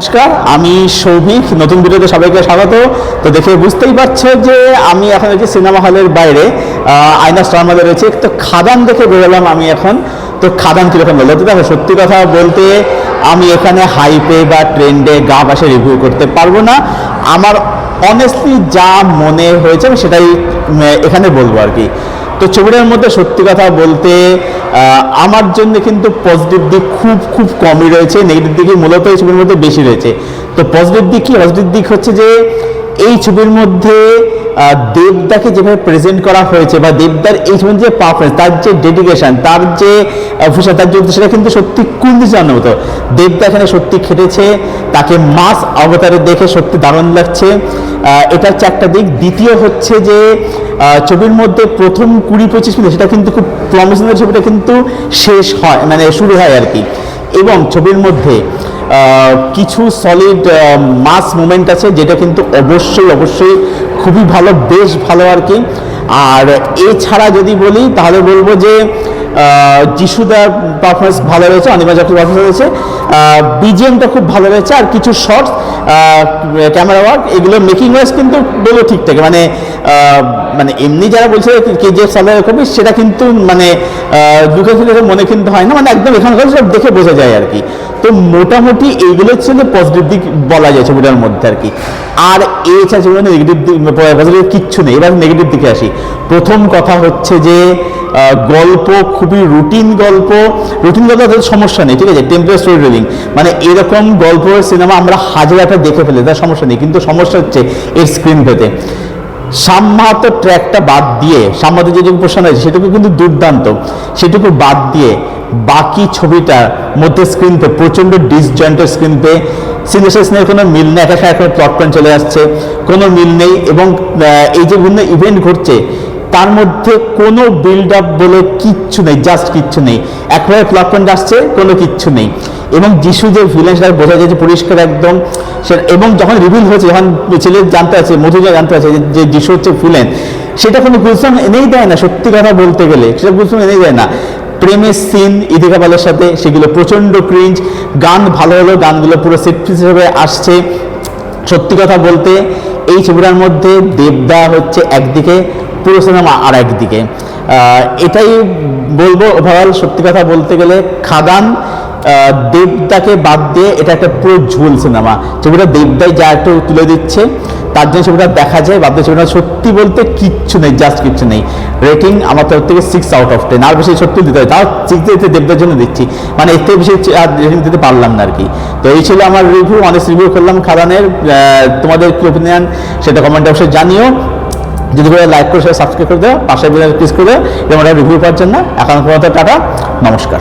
নমস্কার, আমি সৌভিক, নতুন ভিডিওতে সবাইকে স্বাগত। তো দেখে বুঝতেই পারছ যে আমি এখন হচ্ছে সিনেমা হলের বাইরে আয়না স্টার রয়েছে। তো খাদান দেখে বেরোলাম আমি এখন। তো খাদান কীরকম বলল? তো দেখো, সত্যি কথা বলতে আমি এখানে হাইপে বা ট্রেন্ডে গা বাসে রিভিউ করতে পারব না। আমার অনেস্টলি যা মনে হয়েছে আমি সেটাই এখানে বলব আর কি। তো ছবিটার মধ্যে সত্যি কথা বলতে আমার জন্য কিন্তু পজিটিভ দিক খুব খুব কমই রয়েছে নেগেটিভ দিকই মূলত এই ছবির মধ্যে বেশি রয়েছে। তো পজিটিভ দিক কি? পজিটিভ দিক হচ্ছে যে, এই ছবির মধ্যে দেবদাকে যেভাবে প্রেজেন্ট করা হয়েছে বা দেবদার এই ছবির যে পারফরমেন্স তার যে ডেডিকেশন তার যে অফিসার তার যে সেটা কিন্তু সত্যি কুন্দি জানার মতো। দেবদা এখানে সত্যি খেটেছে, তাকে মাস অবতারে দেখে সত্যি দারুণ লাগছে। এটা হচ্ছে একটা দিক। দ্বিতীয় হচ্ছে যে ছবির মধ্যে প্রথম কুড়ি পঁচিশ মিনিট, সেটা কিন্তু খুব প্রমিশনাল ছবিটা কিন্তু শেষ হয় মানে শুরু হয় আর কি। এবং ছবির মধ্যে কিছু সলিড মাস মুভমেন্ট আছে, যেটা কিন্তু অবশ্যই অবশ্যই খুবই ভালো, বেশ ভালো আর কি। আর এছাড়া যদি বলি, তাহলে বলব যে যিশুদার পারফরমেন্স ভালো রয়েছে, অনিমা জাকির পারফরমেন্স রয়েছে। বিজিএমটা খুব ভালো রয়েছে, আর কিছু শর্টস ক্যামেরা ওয়ার্ক এগুলো মেকিং ওয়াইজ কিন্তু বলো ঠিকঠাক মানে মানে এমনি যারা বলছে কে যে সালার কপি সেটা কিন্তু মানে দুঃখে মনে কিন্তু হয় না। মানে একদম এখানকার সব দেখে বোঝা যায় আর কি। তো মোটামুটি এইগুলো ছিল পজিটিভ দিক বলা যায় ছবিটার মধ্যে আর কি। আর এছাড়া ছবিটার নেগেটিভ দিক পজিটিভ কিচ্ছু নেই। এবার নেগেটিভ দিকে আসি। প্রথম কথা হচ্ছে যে গল্প খুবই রুটিন গল্প। রুটিন গল্প তাদের সমস্যা নেই, ঠিক আছে? টেম্পোরারি স্টোরি টেলিং মানে এরকম গল্প সিনেমা আমরা হাজার একটা দেখে ফেলি, তার সমস্যা নেই। কিন্তু সমস্যা হচ্ছে এর স্ক্রিন পেতে সাম্মাত ট্র্যাকটা বাদ দিয়ে সাম্মাত যেটুকু পোষণ আছে সেটুকু কিন্তু দুর্দান্ত। সেটুকু বাদ দিয়ে বাকি ছবিটার মধ্যে স্ক্রিন পে প্রচণ্ড ডিসজয়েন্টের স্ক্রিন পে সিনেসেশনের কোনো মিল নেই, একা একা প্লট পয়েন্ট চলে আসছে। কোনো মিল নেই এবং এই যে বিভিন্ন ইভেন্ট ঘটছে, তার মধ্যে কোনো বিল্ড আপ বলে কিচ্ছু নেই জাস্ট কিচ্ছু নেই। একবারে প্লট পয়েন্ট আসছে, কোনো কিচ্ছু নেই। এবং যিশু যে ভিলেন সেটা বোঝা যায় যে পরিষ্কার একদম এবং যখন রিভিল হয়েছে, যখন ছেলে জানতে আছে মধুজা জানতে আছে যে- যিশু হচ্ছে ভিলেন সেটা কোনো গুলশান এনেই দেয় না, সত্যি কথা বলতে গেলে। সেটা গুলশান এনেই দেয় না। প্রেমের সিন ইদিকা পালের সাথে, সেগুলো প্রচণ্ড ক্রিঞ্জ গান ভালো হলো গানগুলো পুরো সেট হিসেবে আসছে। সত্যি কথা বলতে, এই ছবিটার মধ্যে দেবদা হচ্ছে একদিকে পুরো সিনেমা আর একদিকে। এটাই বলব ওভারঅল সত্যি কথা বলতে গেলে খাদান দেবদাকে বাদ দিয়ে এটা একটা পুরো ঝুল সিনেমা ছবিটা দেবদাই যা একটু তুলে দিচ্ছে, তার জন্য ছবিটা দেখা যায়। বাদ দিয়ে ছবিটা সত্যি বলতে কিচ্ছু নেই জাস্ট কিচ্ছু নেই। রেটিং আমার তরফ থেকে সিক্স আউট অফ টেন আর বেশি সত্যি দিতে হয়। তাও সিক্স দিতে দেবদার জন্য দিচ্ছি। মানে এর থেকে বেশি আর রেটিং দিতে পারলাম না আর কি তো এই ছিল আমার রিভিউ অনেক রিভিউ করলাম খাদানের। তোমাদের কী ওপিনিয়ন সেটা কমেন্ট অবশ্যই জানিও। যদি করে লাইক করে সাবস্ক্রাইব করে দেওয়া পাশে বেলা ক্লিক করে এবং রিভিউ পাওয়ার জন্য। এখন পর্যন্ত টাটা। নমস্কার।